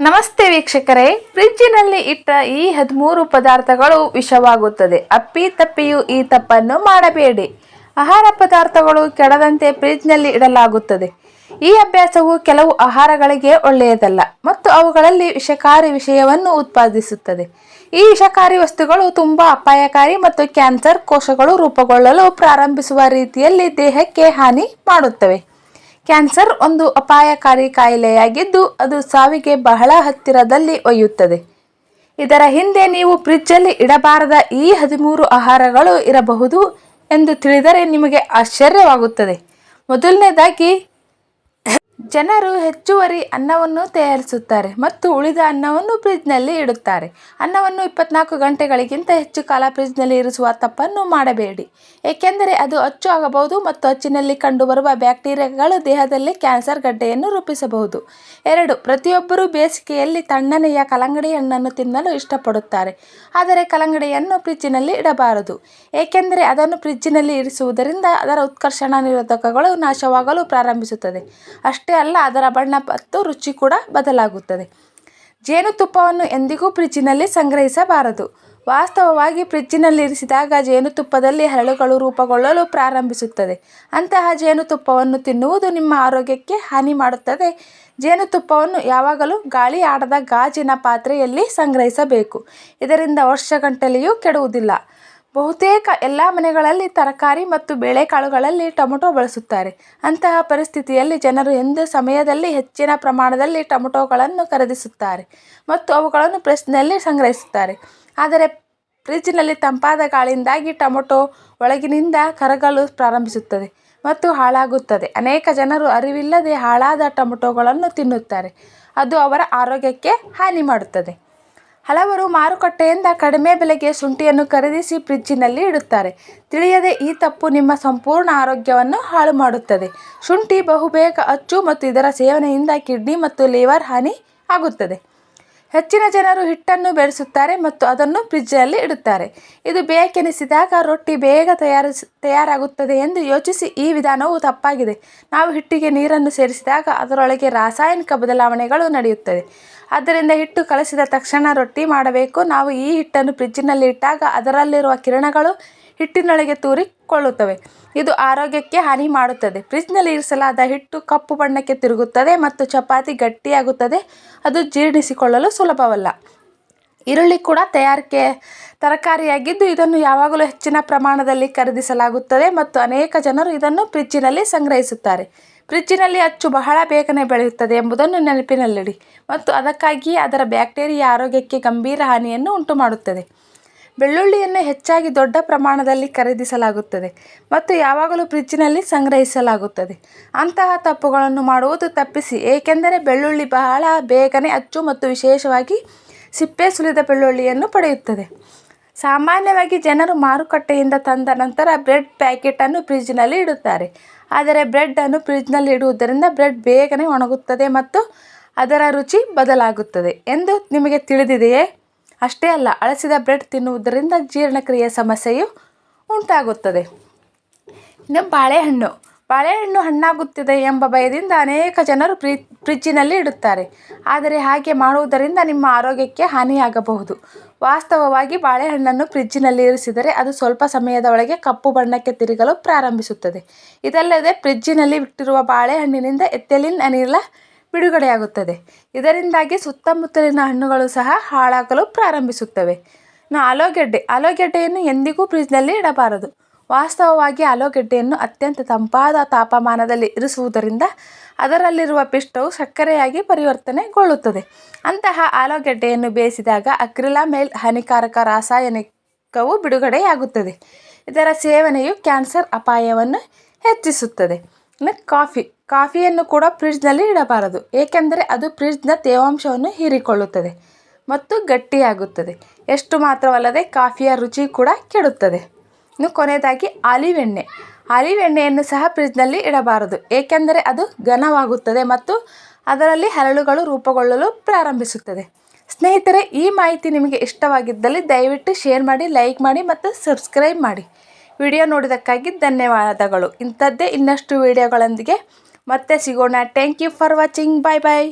ನಮಸ್ತೆ ವೀಕ್ಷಕರೇ ಫ್ರಿಡ್ಜಿನಲ್ಲಿ ಇಟ್ಟ ಈ ಹದಿಮೂರು ಪದಾರ್ಥಗಳು ವಿಷವಾಗುತ್ತದೆ. ಅಪ್ಪಿ ತಪ್ಪಿಯು ಈ ತಪ್ಪನ್ನು ಮಾಡಬೇಡಿ. ಆಹಾರ ಪದಾರ್ಥಗಳು ಕೆಡದಂತೆ ಫ್ರಿಡ್ಜ್ನಲ್ಲಿ ಇಡಲಾಗುತ್ತದೆ. ಈ ಅಭ್ಯಾಸವು ಕೆಲವು ಆಹಾರಗಳಿಗೆ ಒಳ್ಳೆಯದಲ್ಲ ಮತ್ತು ಅವುಗಳಲ್ಲಿ ವಿಷಕಾರಿ ವಿಷಯವನ್ನು ಉತ್ಪಾದಿಸುತ್ತದೆ. ಈ ವಿಷಕಾರಿ ವಸ್ತುಗಳು ತುಂಬಾ ಅಪಾಯಕಾರಿ ಮತ್ತು ಕ್ಯಾನ್ಸರ್ ಕೋಶಗಳು ರೂಪುಗೊಳ್ಳಲು ಪ್ರಾರಂಭಿಸುವ ರೀತಿಯಲ್ಲಿ ದೇಹಕ್ಕೆ ಹಾನಿ ಮಾಡುತ್ತವೆ. ಕ್ಯಾನ್ಸರ್ ಒಂದು ಅಪಾಯಕಾರಿ ಕಾಯಿಲೆಯಾಗಿದ್ದು, ಅದು ಸಾವಿಗೆ ಬಹಳ ಹತ್ತಿರದಲ್ಲಿ ಒಯ್ಯುತ್ತದೆ. ಇದರ ಹಿಂದೆ ನೀವು ಫ್ರಿಜ್ಜಲ್ಲಿ ಇಡಬಾರದ ಈ ಹದಿಮೂರು ಆಹಾರಗಳು ಇರಬಹುದು ಎಂದು ತಿಳಿದರೆ ನಿಮಗೆ ಆಶ್ಚರ್ಯವಾಗುತ್ತದೆ. ಮೊದಲನೇದಾಗಿ ಜನರು ಹೆಚ್ಚುವರಿ ಅನ್ನವನ್ನು ತಯಾರಿಸುತ್ತಾರೆ ಮತ್ತು ಉಳಿದ ಅನ್ನವನ್ನು ಫ್ರಿಜ್ನಲ್ಲಿ ಇಡುತ್ತಾರೆ. ಅನ್ನವನ್ನು ಇಪ್ಪತ್ನಾಲ್ಕು ಗಂಟೆಗಳಿಗಿಂತ ಹೆಚ್ಚು ಕಾಲ ಫ್ರಿಜ್ನಲ್ಲಿ ಇರಿಸುವ ತಪ್ಪನ್ನು ಮಾಡಬೇಡಿ. ಏಕೆಂದರೆ ಅದು ಅಚ್ಚು ಆಗಬಹುದು ಮತ್ತು ಅಚ್ಚಿನಲ್ಲಿ ಕಂಡುಬರುವ ಬ್ಯಾಕ್ಟೀರಿಯಾಗಳು ದೇಹದಲ್ಲಿ ಕ್ಯಾನ್ಸರ್ ಗಡ್ಡೆಯನ್ನು ರೂಪಿಸಬಹುದು. ಎರಡು, ಪ್ರತಿಯೊಬ್ಬರೂ ಬೇಸಿಗೆಯಲ್ಲಿ ತಣ್ಣನೆಯ ಕಲಂಗಡಿ ಹಣ್ಣನ್ನು ತಿನ್ನಲು ಇಷ್ಟಪಡುತ್ತಾರೆ. ಆದರೆ ಕಲಂಗಡಿಯನ್ನು ಫ್ರಿಜ್ಜಿನಲ್ಲಿ ಇಡಬಾರದು. ಏಕೆಂದರೆ ಅದನ್ನು ಫ್ರಿಜ್ಜಿನಲ್ಲಿ ಇರಿಸುವುದರಿಂದ ಅದರ ಉತ್ಕರ್ಷಣ ನಿರೋಧಕಗಳು ನಾಶವಾಗಲು ಪ್ರಾರಂಭಿಸುತ್ತದೆ. ಅಷ್ಟೇ ಅಲ್ಲ, ಅದರ ಬಣ್ಣ ಮತ್ತು ರುಚಿ ಕೂಡ ಬದಲಾಗುತ್ತದೆ. ಜೇನುತುಪ್ಪವನ್ನು ಎಂದಿಗೂ ಫ್ರಿಜ್ಜಿನಲ್ಲಿ ಸಂಗ್ರಹಿಸಬಾರದು. ವಾಸ್ತವವಾಗಿ ಫ್ರಿಜ್ಜಿನಲ್ಲಿರಿಸಿದಾಗ ಜೇನುತುಪ್ಪದಲ್ಲಿ ಹರಳುಗಳು ರೂಪುಗೊಳ್ಳಲು ಪ್ರಾರಂಭಿಸುತ್ತದೆ. ಅಂತಹ ಜೇನುತುಪ್ಪವನ್ನು ತಿನ್ನುವುದು ನಿಮ್ಮ ಆರೋಗ್ಯಕ್ಕೆ ಹಾನಿ ಮಾಡುತ್ತದೆ. ಜೇನುತುಪ್ಪವನ್ನು ಯಾವಾಗಲೂ ಗಾಳಿ ಆಡದ ಗಾಜಿನ ಪಾತ್ರೆಯಲ್ಲಿ ಸಂಗ್ರಹಿಸಬೇಕು. ಇದರಿಂದ ವರ್ಷಗಂಟಲೆಯೂ ಕೆಡುವುದಿಲ್ಲ. ಬಹುತೇಕ ಎಲ್ಲ ಮನೆಗಳಲ್ಲಿ ತರಕಾರಿ ಮತ್ತು ಬೇಳೆಕಾಳುಗಳಲ್ಲಿ ಟೊಮೊಟೊ ಬಳಸುತ್ತಾರೆ. ಅಂತಹ ಪರಿಸ್ಥಿತಿಯಲ್ಲಿ ಜನರು ಎಂದು ಸಮಯದಲ್ಲಿ ಹೆಚ್ಚಿನ ಪ್ರಮಾಣದಲ್ಲಿ ಟೊಮೊಟೊಗಳನ್ನು ಖರೀದಿಸುತ್ತಾರೆ ಮತ್ತು ಅವುಗಳನ್ನು ಪ್ರೆಸ್ನಲ್ಲಿ ಸಂಗ್ರಹಿಸುತ್ತಾರೆ. ಆದರೆ ಫ್ರಿಜ್ನಲ್ಲಿ ತಂಪಾದ ಗಾಳಿಯಿಂದಾಗಿ ಟೊಮೊಟೊ ಒಳಗಿನಿಂದ ಕರಗಲು ಪ್ರಾರಂಭಿಸುತ್ತದೆ ಮತ್ತು ಹಾಳಾಗುತ್ತದೆ. ಅನೇಕ ಜನರು ಅರಿವಿಲ್ಲದೆ ಹಾಳಾದ ಟೊಮೊಟೊಗಳನ್ನು ತಿನ್ನುತ್ತಾರೆ. ಅದು ಅವರ ಆರೋಗ್ಯಕ್ಕೆ ಹಾನಿ ಮಾಡುತ್ತದೆ. ಹಲವರು ಮಾರುಕಟ್ಟೆಯಿಂದ ಕಡಿಮೆ ಬೆಲೆಗೆ ಶುಂಠಿಯನ್ನು ಖರೀದಿಸಿ ಫ್ರಿಜ್ಜಿನಲ್ಲಿ ಇಡುತ್ತಾರೆ. ತಿಳಿಯದೆ ಈ ತಪ್ಪು ನಿಮ್ಮ ಸಂಪೂರ್ಣ ಆರೋಗ್ಯವನ್ನು ಹಾಳು ಮಾಡುತ್ತದೆ. ಶುಂಠಿ ಬಹುಬೇಗ ಅಚ್ಚು ಮತ್ತು ಇದರ ಸೇವನೆಯಿಂದ ಕಿಡ್ನಿ ಮತ್ತು ಲಿವರ್ ಹಾನಿ ಆಗುತ್ತದೆ. ಹೆಚ್ಚಿನ ಜನರು ಹಿಟ್ಟನ್ನು ಬೆರೆಸುತ್ತಾರೆ ಮತ್ತು ಅದನ್ನು ಫ್ರಿಜ್ಜಲ್ಲಿ ಇಡುತ್ತಾರೆ. ಇದು ಬೇಕೆನಿಸಿದಾಗ ರೊಟ್ಟಿ ಬೇಗ ತಯಾರಿಸ ತಯಾರಾಗುತ್ತದೆ ಎಂದು ಯೋಚಿಸಿ ಈ ವಿಧಾನವು ತಪ್ಪಾಗಿದೆ. ನಾವು ಹಿಟ್ಟಿಗೆ ನೀರನ್ನು ಸೇರಿಸಿದಾಗ ಅದರೊಳಗೆ ರಾಸಾಯನಿಕ ಬದಲಾವಣೆಗಳು ನಡೆಯುತ್ತದೆ ಆದ್ದರಿಂದ ಹಿಟ್ಟು ಕಲಸಿದ ತಕ್ಷಣ ರೊಟ್ಟಿ ಮಾಡಬೇಕು. ನಾವು ಈ ಹಿಟ್ಟನ್ನು ಫ್ರಿಜ್ಜಿನಲ್ಲಿ ಇಟ್ಟಾಗ ಅದರಲ್ಲಿರುವ ಕಿರಣಗಳು ಹಿಟ್ಟಿನೊಳಗೆ ತೂರಿಕೊಳ್ಳುತ್ತವೆ. ಇದು ಆರೋಗ್ಯಕ್ಕೆ ಹಾನಿ ಮಾಡುತ್ತದೆ. ಫ್ರಿಜ್ನಲ್ಲಿ ಇರಿಸಲಾದ ಹಿಟ್ಟು ಕಪ್ಪು ಬಣ್ಣಕ್ಕೆ ತಿರುಗುತ್ತದೆ ಮತ್ತು ಚಪಾತಿ ಗಟ್ಟಿಯಾಗುತ್ತದೆ. ಅದು ಜೀರ್ಣಿಸಿಕೊಳ್ಳಲು ಸುಲಭವಲ್ಲ. ಈರುಳ್ಳಿ ಕೂಡ ತಯಾರಿಕೆ ತರಕಾರಿಯಾಗಿದ್ದು ಇದನ್ನು ಯಾವಾಗಲೂ ಹೆಚ್ಚಿನ ಪ್ರಮಾಣದಲ್ಲಿ ಖರೀದಿಸಲಾಗುತ್ತದೆ ಮತ್ತು ಅನೇಕ ಜನರು ಇದನ್ನು ಫ್ರಿಜ್ಜಿನಲ್ಲಿ ಸಂಗ್ರಹಿಸುತ್ತಾರೆ. ಫ್ರಿಜ್ಜಿನಲ್ಲಿ ಅಚ್ಚು ಬಹಳ ಬೇಗನೆ ಬೆಳೆಯುತ್ತದೆ ಎಂಬುದನ್ನು ನೆನಪಿನಲ್ಲಿಡಿ ಮತ್ತು ಅದಕ್ಕಾಗಿಯೇ ಅದರ ಬ್ಯಾಕ್ಟೀರಿಯಾ ಆರೋಗ್ಯಕ್ಕೆ ಗಂಭೀರ ಹಾನಿಯನ್ನು ಉಂಟುಮಾಡುತ್ತದೆ. ಬೆಳ್ಳುಳ್ಳಿಯನ್ನು ಹೆಚ್ಚಾಗಿ ದೊಡ್ಡ ಪ್ರಮಾಣದಲ್ಲಿ ಖರೀದಿಸಲಾಗುತ್ತದೆ ಮತ್ತು ಯಾವಾಗಲೂ ಫ್ರಿಜ್ಜಿನಲ್ಲಿ ಸಂಗ್ರಹಿಸಲಾಗುತ್ತದೆ. ಅಂತಹ ತಪ್ಪುಗಳನ್ನು ಮಾಡುವುದು ತಪ್ಪಿಸಿ, ಏಕೆಂದರೆ ಬೆಳ್ಳುಳ್ಳಿ ಬಹಳ ಬೇಗನೆ ಅಚ್ಚು ಮತ್ತು ವಿಶೇಷವಾಗಿ ಸಿಪ್ಪೆ ಸುಲಿದ ಬೆಳ್ಳುಳ್ಳಿಯನ್ನು ಪಡೆಯುತ್ತದೆ. ಸಾಮಾನ್ಯವಾಗಿ ಜನರು ಮಾರುಕಟ್ಟೆಯಿಂದ ತಂದ ನಂತರ ಬ್ರೆಡ್ ಪ್ಯಾಕೆಟನ್ನು ಫ್ರಿಜ್ನಲ್ಲಿ ಇಡುತ್ತಾರೆ. ಆದರೆ ಬ್ರೆಡ್ಡನ್ನು ಫ್ರಿಜ್ನಲ್ಲಿ ಇಡುವುದರಿಂದ ಬ್ರೆಡ್ ಬೇಗನೆ ಒಣಗುತ್ತದೆ ಮತ್ತು ಅದರ ರುಚಿ ಬದಲಾಗುತ್ತದೆ. ಎಂದು ನಿಮಗೆ ತಿಳಿದಿದೆಯೇ? ಅಷ್ಟೇ ಅಲ್ಲ, ಅಳಸಿದ ಬ್ರೆಡ್ ತಿನ್ನುವುದರಿಂದ ಜೀರ್ಣಕ್ರಿಯೆ ಸಮಸ್ಯೆಯು ಉಂಟಾಗುತ್ತದೆ. ಇನ್ನು ಬಾಳೆಹಣ್ಣು ಬಾಳೆಹಣ್ಣು ಹಣ್ಣಾಗುತ್ತಿದೆ ಎಂಬ ಭಯದಿಂದ ಅನೇಕ ಜನರು ಫ್ರಿ, ಫ್ರಿಜ್ಜಿನಲ್ಲಿ ಇಡುತ್ತಾರೆ. ಆದರೆ ಹಾಗೆ ಮಾಡುವುದರಿಂದ ನಿಮ್ಮ ಆರೋಗ್ಯಕ್ಕೆ ಹಾನಿಯಾಗಬಹುದು. ವಾಸ್ತವವಾಗಿ ಬಾಳೆಹಣ್ಣನ್ನು ಫ್ರಿಜ್ಜಿನಲ್ಲಿ ಇರಿಸಿದರೆ ಅದು ಸ್ವಲ್ಪ ಸಮಯದ ಒಳಗೆ ಕಪ್ಪು ಬಣ್ಣಕ್ಕೆ ತಿರುಗಲು ಪ್ರಾರಂಭಿಸುತ್ತದೆ. ಇದಲ್ಲದೆ ಫ್ರಿಜ್ಜಿನಲ್ಲಿ ಇಟ್ಟಿರುವ ಬಾಳೆಹಣ್ಣಿನಿಂದ ಎಥೆಲಿನ್ ಅನಿಲ ಬಿಡುಗಡೆಯಾಗುತ್ತದೆ. ಇದರಿಂದಾಗಿ ಸುತ್ತಮುತ್ತಲಿನ ಹಣ್ಣುಗಳು ಸಹ ಹಾಳಾಗಲು ಪ್ರಾರಂಭಿಸುತ್ತವೆ. ಇನ್ನು ಆಲೂಗೆಡ್ಡೆ ಆಲೂಗೆಡ್ಡೆಯನ್ನು ಎಂದಿಗೂ ಫ್ರಿಜ್ನಲ್ಲಿ ಇಡಬಾರದು. ವಾಸ್ತವವಾಗಿ ಆಲೂಗಡ್ಡೆಯನ್ನು ಅತ್ಯಂತ ತಂಪಾದ ತಾಪಮಾನದಲ್ಲಿ ಇರಿಸುವುದರಿಂದ ಅದರಲ್ಲಿರುವ ಪಿಷ್ಟವು ಸಕ್ಕರೆಯಾಗಿ ಪರಿವರ್ತನೆಗೊಳ್ಳುತ್ತದೆ. ಅಂತಹ ಆಲೂಗೆಡ್ಡೆಯನ್ನು ಬೇಯಿಸಿದಾಗ ಅಕ್ರಿಲಾಮೈಲ್ ಹಾನಿಕಾರಕ ರಾಸಾಯನಿಕವು ಬಿಡುಗಡೆಯಾಗುತ್ತದೆ. ಇದರ ಸೇವನೆಯು ಕ್ಯಾನ್ಸರ್ ಅಪಾಯವನ್ನು ಹೆಚ್ಚಿಸುತ್ತದೆ. ಇನ್ನು ಕಾಫಿ, ಕಾಫಿಯನ್ನು ಕೂಡ ಫ್ರಿಜ್ನಲ್ಲಿ ಇಡಬಾರದು, ಏಕೆಂದರೆ ಅದು ಫ್ರಿಜ್ನ ತೇವಾಂಶವನ್ನು ಹೀರಿಕೊಳ್ಳುತ್ತದೆ ಮತ್ತು ಗಟ್ಟಿಯಾಗುತ್ತದೆ. ಎಷ್ಟು ಮಾತ್ರವಲ್ಲದೆ ಕಾಫಿಯ ರುಚಿ ಕೂಡ ಕೆಡುತ್ತದೆ. ಇನ್ನು ಕೊನೆಯದಾಗಿ ಆಲಿವ್ ಎಣ್ಣೆ ಆಲಿವ್ ಎಣ್ಣೆಯನ್ನು ಸಹ ಫ್ರಿಜ್ನಲ್ಲಿ ಇಡಬಾರದು. ಏಕೆಂದರೆ ಅದು ಘನವಾಗುತ್ತದೆ ಮತ್ತು ಅದರಲ್ಲಿ ಹರಳುಗಳು ರೂಪುಗೊಳ್ಳಲು ಪ್ರಾರಂಭಿಸುತ್ತದೆ. ಸ್ನೇಹಿತರೆ, ಈ ಮಾಹಿತಿ ನಿಮಗೆ ಇಷ್ಟವಾಗಿದ್ದಲ್ಲಿ ದಯವಿಟ್ಟು ಶೇರ್ ಮಾಡಿ, ಲೈಕ್ ಮಾಡಿ ಮತ್ತು ಸಬ್ಸ್ಕ್ರೈಬ್ ಮಾಡಿ. ವಿಡಿಯೋ ನೋಡಿದ್ದಕ್ಕಾಗಿ ಧನ್ಯವಾದಗಳು. ಇಂಥದ್ದೇ ಇನ್ನಷ್ಟು ವಿಡಿಯೋಗಳೊಂದಿಗೆ ಮತ್ತೆ ಸಿಗೋಣ. Thank you for watching. Bye bye.